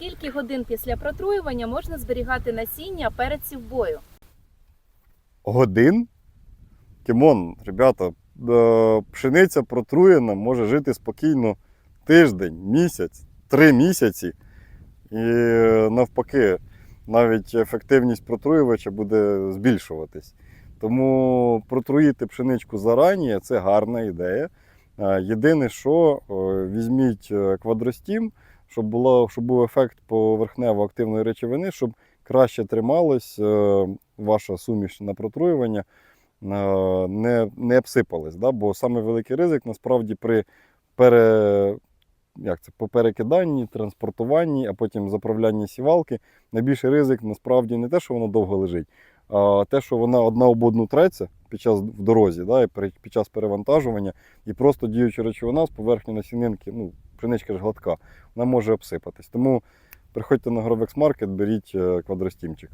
скільки годин після протруювання можна зберігати насіння перців бою? Годин. Кімон, ребята, е, пшениця протруєна може жити спокійно тиждень, місяць, три місяці. І е, навпаки, навіть ефективність протруювача буде збільшуватись. Тому протруїти пшеничку зарані це гарна ідея. Е, Єдине, що візьміть квадростім, щоб, було, щоб був ефект поверхнево активної речовини, щоб краще трималась е, ваша суміш на протруювання, е, не, не обсипалась. Да? Бо саме великий ризик насправді при пере, як це, перекиданні, транспортуванні, а потім заправлянні сівалки. Найбільший ризик насправді не те, що воно довго лежить, а те, що вона одна об одну треться під час в дорозі, да, і під час перевантажування, і просто діюча речовина з поверхні насінинки, ну, пшеничка ж гладка, вона може обсипатись. Тому приходьте на Гровекс Маркет, беріть е, квадростімчик.